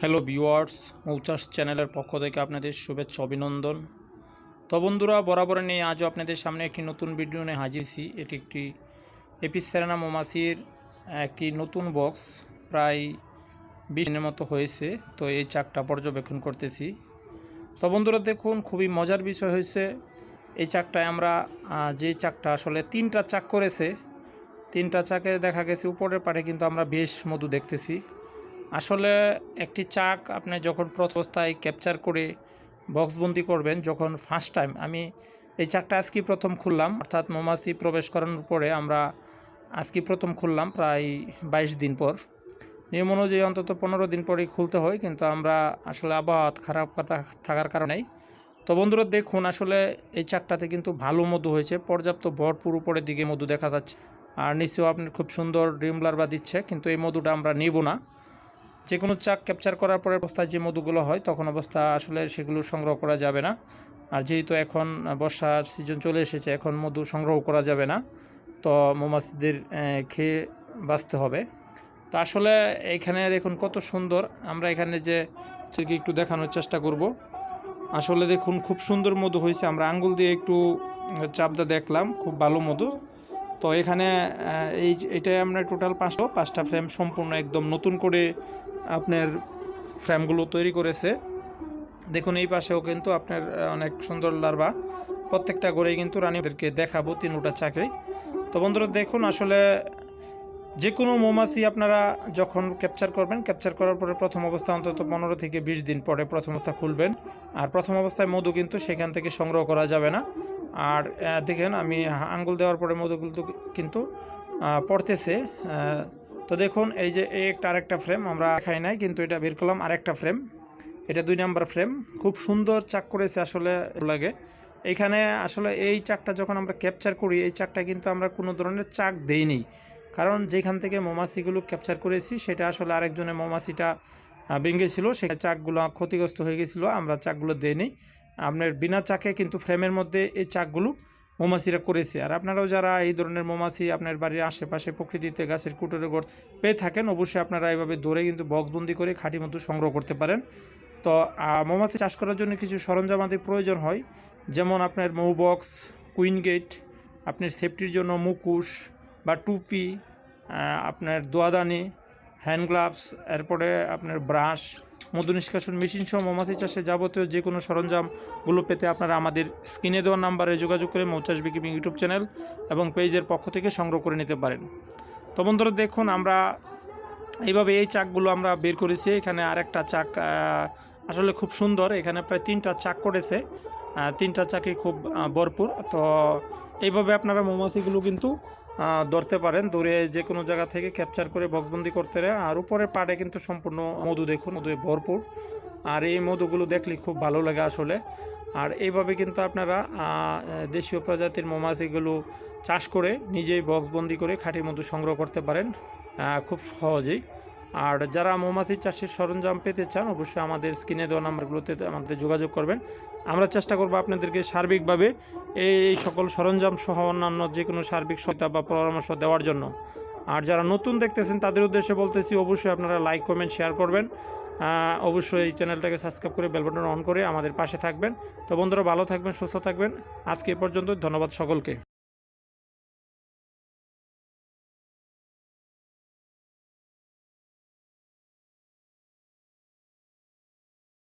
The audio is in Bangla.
হ্যালো ভিউয়ার্স মৌচাষ চ্যানেলের পক্ষ থেকে আপনাদের শুভেচ্ছা, অভিনন্দন। তো বন্ধুরা, বরাবর নিয়ে আজও আপনাদের সামনে একটি নতুন ভিডিও নিয়ে হাজিরছি এটি একটি এপিসেরানা মোমাসির একটি নতুন বক্স প্রায় বিশ মতো হয়েছে। তো এই চাকটা পর্যবেক্ষণ করতেছি। তো বন্ধুরা, দেখুন, খুবই মজার বিষয় হয়েছে। এই চাকটায় আমরা যে চাকটা আসলে তিনটা চাক করেছে, তিনটা চাকে দেখা গেছে উপরের পাটে কিন্তু আমরা বেশ মধু দেখতেছি। আসলে একটি চাক আপনি যখন প্রথম অবস্থায় ক্যাপচার করে বক্সবন্দি করবেন, যখন ফার্স্ট টাইম আমি এই চাকটা আজকে প্রথম খুললাম। অর্থাৎ মৌমাছি প্রবেশ করানোর পরে আমরা আজকে প্রথম খুললাম প্রায় বাইশ দিন পর। নিয়ম অনুযায়ী অন্তত পনেরো দিন পরেই খুলতে হয়, কিন্তু আমরা আসলে আবহাওয়া খারাপ কথা- থাকার কারণেই তো বন্ধুরা, দেখুন, আসলে এই চাকটাতে কিন্তু ভালো মধু হয়েছে, পর্যাপ্ত ভরপুর উপরের দিকে মধু দেখা যাচ্ছে। আর নিচেও আপনার খুব সুন্দর ড্রিম বা দিচ্ছে, কিন্তু এই মধুটা আমরা নিব না। যে কোনো চাক ক্যাপচার করার পরে অবস্থায় যে মধুগুলো হয়, তখন অবস্থা আসলে সেগুলো সংগ্রহ করা যাবে না। আর যেহেতু এখন বর্ষার সিজন চলে এসেছে, এখন মধু সংগ্রহ করা যাবে না। তো মৌমাছিদের খেয়ে বাঁচতে হবে। তো আসলে এইখানে দেখুন কত সুন্দর। আমরা এখানে যে সেকে একটু দেখানোর চেষ্টা করব। আসলে দেখুন খুব সুন্দর মধু হয়েছে। আমরা আঙ্গুল দিয়ে একটু চাপদা দেখলাম, খুব ভালো মধু। তো এখানে এই এটাই আমরা টোটাল পাঁচটা পাঁচটা ফ্রেম সম্পূর্ণ একদম নতুন করে আপনার ফ্রেমগুলো তৈরি করেছে। দেখুন, এই পাশেও কিন্তু আপনার অনেক সুন্দর লার্ভা। প্রত্যেকটা গড়েই কিন্তু রানীদেরকে দেখাবো তিনটা চাকরি। তো বন্ধুরা, দেখুন, আসলে যে কোনো মৌমাছি আপনারা যখন ক্যাপচার করবেন ক্যাপচার করার পরে প্রথম অবস্থা অন্তত পনেরো থেকে বিশ দিন পরে প্রথম অবস্থা খুলবেন। আর প্রথম অবস্থায় মধু কিন্তু সেখান থেকে সংগ্রহ করা যাবে না। আর দেখেন, আমি আঙ্গুল দেওয়ার পরে তো কিন্তু পড়তেছে তো দেখুন, এই যে এই একটা আরেকটা ফ্রেম আমরা খাই নাই, কিন্তু এটা বের করলাম আরেকটা ফ্রেম এটা দুই নাম্বার ফ্রেম খুব সুন্দর চাক করেছে আসলে লাগে। এখানে আসলে এই চাকটা যখন আমরা ক্যাপচার করি, এই চাকটা কিন্তু আমরা কোনো ধরনের চাক দেইনি। কারণ যেখান থেকে মৌমাছিগুলো ক্যাপচার করেছি, সেটা আসলে আরেকজনের মৌমাছিটা ভেঙেছিল সেই চাকগুলো ক্ষতিগ্রস্ত হয়ে গেছিল, আমরা চাকগুলো দেইনি। আপনার বিনা চাকে কিন্তু ফ্রেমের মধ্যে এই চাকগুলো মৌমাছিরা করেছে। আর আপনারাও যারা এই ধরনের মৌমাছি আপনার বাড়ির আশেপাশে প্রকৃতিতে গাছের কুটোরে গড় পেয়ে থাকেন, অবশ্যই আপনারা এইভাবে দৌড়ে কিন্তু বক্সবন্দি করে খাঁটি মতো সংগ্রহ করতে পারেন। তো মৌমাছি চাষ করার জন্য কিছু সরঞ্জামাদি প্রয়োজন হয়। যেমন আপনার মৌ বক্স কুইন গেট, আপনার সেফটির জন্য মুকুশ বা টুপি আপনার দোয়াদানি, হ্যান্ড গ্লাভস, এরপরে আপনার ব্রাশ মধু নিষ্কাশন মেশিন সহ মৌমাছি চাষে যাবতীয় যে কোনো সরঞ্জামগুলো পেতে আপনারা আমাদের স্ক্রিনে দেওয়া নাম্বারে যোগাযোগ করে মৌচাষ বিকিপিং ইউটিউব চ্যানেল এবং পেজের পক্ষ থেকে সংগ্রহ করে নিতে পারেন। তো বন্ধুরা দেখুন, আমরা এইভাবে এই চাকগুলো আমরা বের করেছি। এখানে আরেকটা চাক আসলে খুব সুন্দর। এখানে প্রায় তিনটা চাক করেছে। তিনটা চাকরি খুব ভরপুর। তো এইভাবে আপনারা মৌমাছিগুলো কিন্তু ধরতে পারেন। দূরে যে কোনো জায়গা থেকে ক্যাপচার করে বক্সবন্দি করতে আর উপরের পাড়ে কিন্তু সম্পূর্ণ মধু দেখুন, মধু ভরপুর। আর এই মধুগুলো দেখলে খুব ভালো লাগে আসলে। আর এইভাবে কিন্তু আপনারা দেশীয় প্রজাতির মৌমাছিগুলো চাষ করে নিজেই বক্সবন্দি করে খাঁটি মধু সংগ্রহ করতে পারেন খুব সহজেই। আর যারা মৌমাছি চাষের সরঞ্জাম পেতে চান, অবশ্যই আমাদের স্ক্রিনে দেওয়া নাম্বারগুলোতে আমাদের যোগাযোগ করবেন। আমরা চেষ্টা করব আপনাদেরকে সার্বিকভাবে এই সকল সরঞ্জাম সহ অন্যান্য যে কোনো সার্বিক সহায়তা বা পরামর্শ দেওয়ার জন্য। আর যারা নতুন দেখতেছেন, তাদের উদ্দেশ্যে বলতেছি, অবশ্যই আপনারা লাইক, কমেন্ট, শেয়ার করবেন। অবশ্যই এই চ্যানেলটাকে সাবস্ক্রাইব করে বেল বাটন অন করে আমাদের পাশে থাকবেন। তো বন্ধুরা, ভালো থাকবেন, সুস্থ থাকবেন। আজকে এ পর্যন্ত, ধন্যবাদ সকলকে।